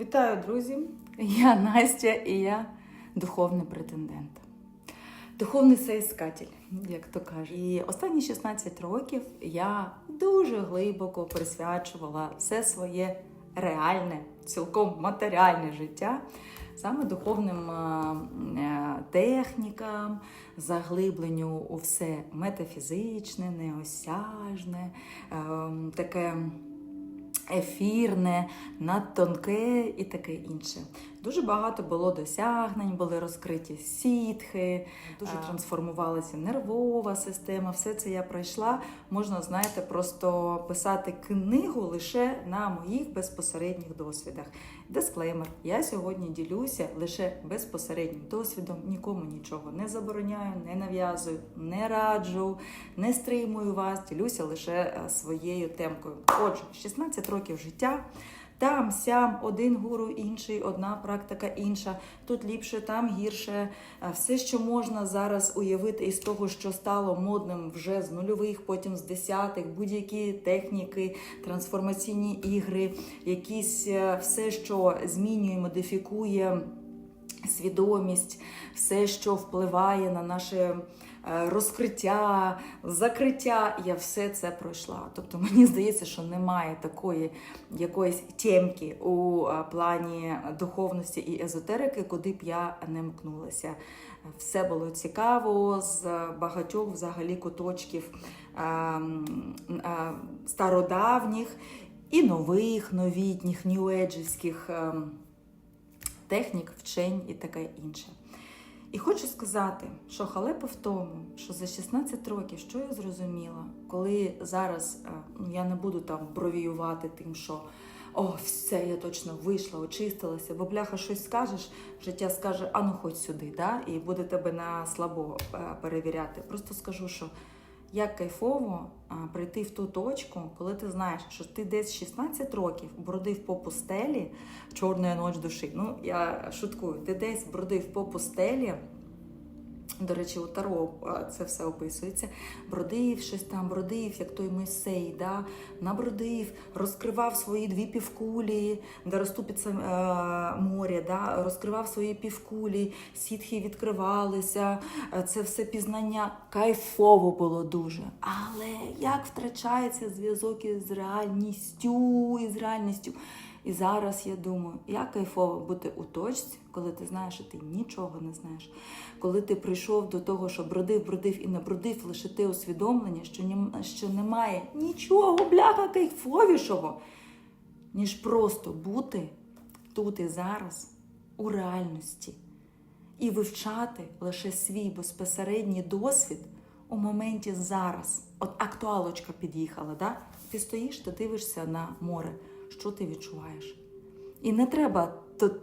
Вітаю, друзі! Я Настя і я духовний претендент. Духовний соіскатель, як то кажуть. І останні 16 років я дуже глибоко присвячувала все своє реальне, цілком матеріальне життя саме духовним е, е, технікам, заглибленню у все метафізичне, неосяжне, е, таке ефірне, надтонке і таке інше. Дуже багато було досягнень, були розкриті сітхи, дуже трансформувалася нервова система. Все це я пройшла. Можна, знаєте, просто писати книгу лише на моїх безпосередніх досвідах. Дисклеймер: я сьогодні ділюся лише безпосереднім досвідом, нікому нічого не забороняю, не нав'язую, не раджу, не стримую вас, ділюся лише е, своєю темкою. Отже, 16 років життя. Там, сям, один гуру, інший, одна практика інша. Тут ліпше, там гірше. Е, Все, що можна зараз уявити із того, що стало модним вже з нульових, потім з десятих, будь-які техніки, трансформаційні ігри, якісь е, все, що змінює, модифікує свідомість, все, що впливає на наше розкриття, закриття, я все це пройшла. Тобто мені здається, що немає такої якоїсь тємки у е, плані духовності і езотерики, куди б я не мкнулася. Все було цікаво з багатьох взагалі куточків е, м, е, стародавніх і нових, новітніх, ньюеджівських ем, технік, вчень і таке інше. І хочу сказати, що халепа в тому, що за 16 років, що я зрозуміла, коли зараз е, ну, я не буду там бровіювати тим, що о, все, я точно вийшла, очистилася, бо бляха щось скажеш, життя скаже, а ну ходь сюди, да? і буде тебе на слабо е, перевіряти. Просто скажу, що як кайфово прийти в ту точку, коли ти знаєш, що ти десь 16 років бродив по пустелі, чорна ніч душі. Ну, я шуткую, ти десь бродив по пустелі. До речі, у Таро це все описується. Бродив щось там, бродив, як той Мойсей, да? набродив, розкривав свої дві півкулі, де розступиться е, море, да? розкривав свої півкулі, сітхи відкривалися, е, це все пізнання кайфово було дуже. Але як втрачається зв'язок із реальністю, із реальністю. І зараз я думаю, як кайфово бути у точці, коли ти знаєш, що ти нічого не знаєш. Коли ти прийшов до того, що бродив, бродив і не бродив, лише те усвідомлення, що, що немає нічого, бляха, кайфовішого, ніж просто бути тут і зараз у реальності і вивчати лише свій безпосередній досвід у моменті зараз. От актуалочка під'їхала, да? ти стоїш, ти дивишся на море, що ти відчуваєш. І не треба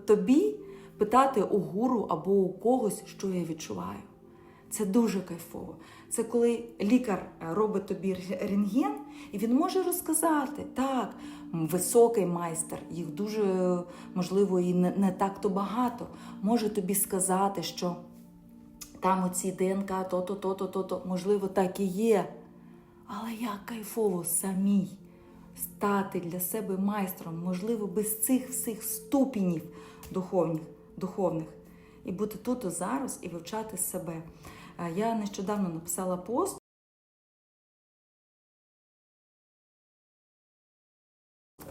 тобі питати у гуру або у когось, що я відчуваю. Це дуже кайфово. Це коли лікар е, робить тобі рентген, і він може розказати, так, високий майстер, їх дуже можливо і не, не так-то багато, може тобі сказати, що там оці ДНК, то-то, то-то, то-то, можливо, так і є. Але як кайфово самій стати для себе майстром, можливо, без цих всіх ступенів духовних, духовних, і бути тут і зараз і вивчати себе. Е, Я нещодавно написала пост.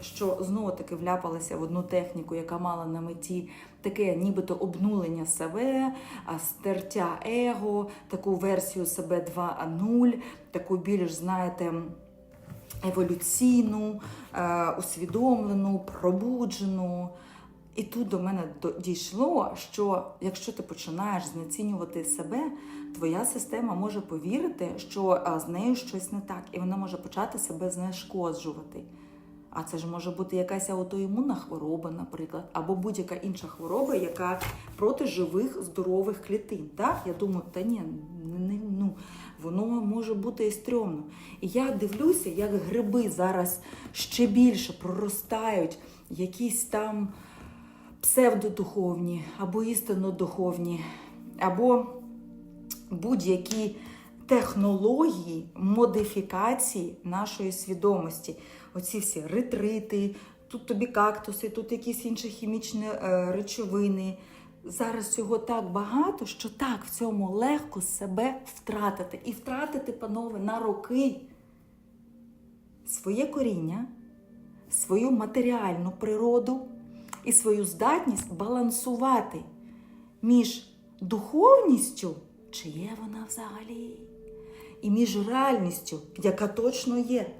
Що знову таки вляпалася в одну техніку, яка мала на меті таке нібито обнулення себе, стертя его, таку версію себе 2.0, таку більш, знаєте, еволюційну, е, усвідомлену, пробуджену. І тут до мене дійшло, що якщо ти починаєш знецінювати себе, твоя система може повірити, що з нею щось не так, і вона може почати себе знешкоджувати. А це ж може бути якась аутоімунна хвороба, наприклад, або будь-яка інша хвороба, яка проти живих здорових клітин. Так? Я думаю, та ні, не, ну, воно може бути і стрьомно. І я дивлюся, як гриби зараз ще більше проростають, якісь там псевдодуховні, або істинно-духовні, або будь-які технології модифікації нашої свідомості. Оці всі ретрити, тут тобі кактуси, тут якісь інші хімічні е, речовини. Зараз цього так багато, що так в цьому легко себе втратити. І втратити, панове, на роки своє коріння, свою матеріальну природу і свою здатність балансувати між духовністю, чи є вона взагалі, і між реальністю, яка точно є.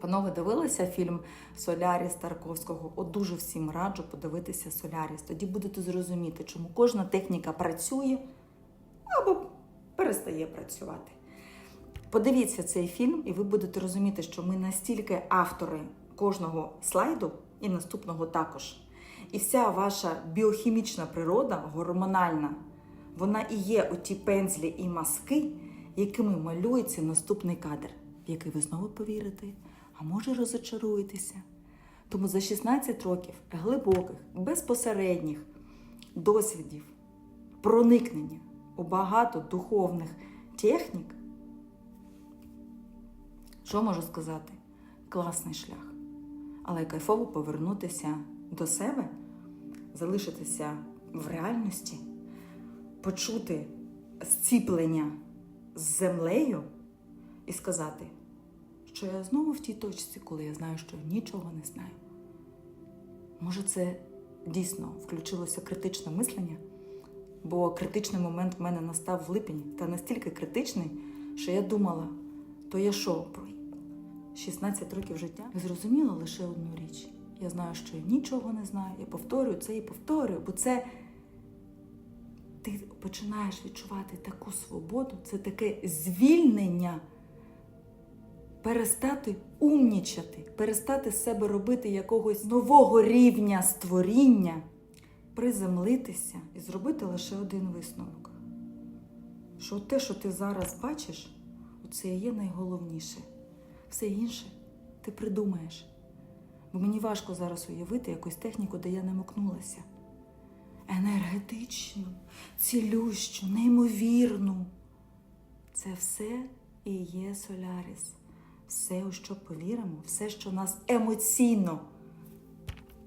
Панове, дивилися фільм Соляріс Тарковського. От дуже всім раджу подивитися Соляріс. Тоді будете зрозуміти, чому кожна техніка працює або перестає працювати. Подивіться цей фільм, і ви будете розуміти, що ми настільки автори кожного слайду і наступного також. І вся ваша біохімічна природа, гормональна, вона і є оті пензлі і маски, якими малюється наступний кадр, в який ви знову повірите, а може розочаруєтеся. Тому за 16 років глибоких, безпосередніх досвідів, проникнення у багато духовних технік, що можу сказати? Класний шлях. Але кайфово повернутися до себе, залишитися в реальності, почути зціплення з землею і сказати, що я знову в тій точці, коли я знаю, що нічого не знаю. Може, це дійсно включилося критичне мислення, бо критичний момент в мене настав в липні, та настільки критичний, що я думала, то я що, про 16 років життя я зрозуміла лише одну річ. Я знаю, що я нічого не знаю. Я повторюю це і повторюю, бо це ти починаєш відчувати таку свободу, це таке звільнення, перестати умнічати, перестати з себе робити якогось нового рівня створіння, приземлитися і зробити лише один висновок. Що те, що ти зараз бачиш, це є найголовніше. Все інше ти придумаєш. Бо мені важко зараз уявити якусь техніку, де я не мокнулася. Енергетичну, цілющу, неймовірну. Це все і є Соляріс. Все, у що повіримо, все, що нас емоційно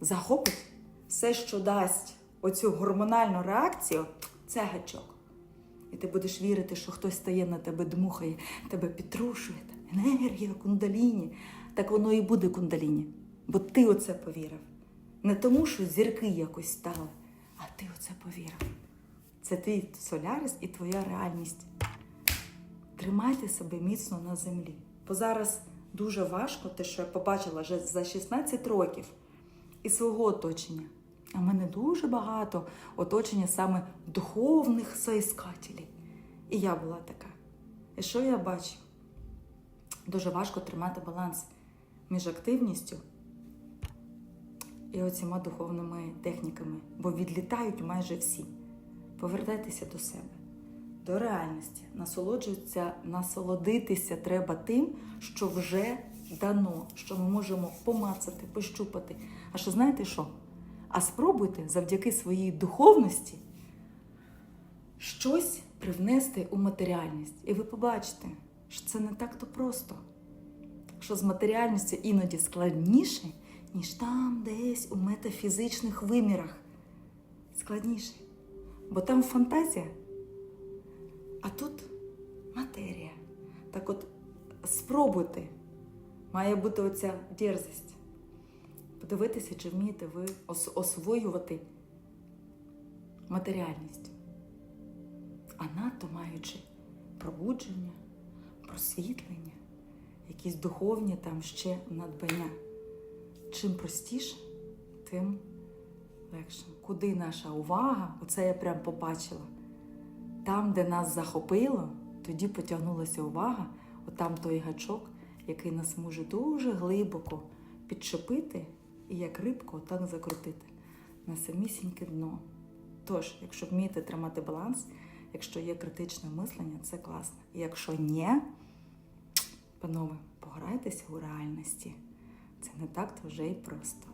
захопить, все, що дасть оцю гормональну реакцію, це гачок. І ти будеш вірити, що хтось стає на тебе, дмухає, тебе підтрушує. Енергія кундаліні. Так воно і буде кундаліні. Бо ти оце повірив. Не тому, що зірки якось стали, а ти оце повірив. Це твій солярис і твоя реальність. Тримайте себе міцно на землі. Бо зараз дуже важко те, що я побачила вже за 16 років із свого оточення. А в мене дуже багато оточення саме духовних соіскателів. І я була така. І що я бачу? Дуже важко тримати баланс між активністю і оціма духовними техніками, бо відлітають майже всі. Повертайтеся до себе, до реальності. Насолоджуйтеся, насолодитися треба тим, що вже дано, що ми можемо помацати, пощупати. А що знаєте що? А спробуйте завдяки своїй духовності щось привнести у матеріальність. І ви побачите, що це не так-то просто. Що з матеріальністю іноді складніше, ніж там десь у метафізичних вимірах. Складніше. Бо там фантазія, тут матерія. Так от спробуйте. Має бути оця дерзость. Подивитися, чи вмієте ви ос- освоювати матеріальність. А надто маючи пробудження, просвітлення, якісь духовні там ще надбання. Чим простіше, тим легше. Куди наша увага? Оце я прям побачила. Там, де нас захопило, тоді потягнулася увага, отам той гачок, який нас може дуже глибоко підчепити і як рибку отак закрутити на самісіньке дно. Тож, якщо вмієте тримати баланс, якщо є критичне мислення, це класно. І якщо ні, панове, пограйтеся у реальності. Це не так то вже і просто.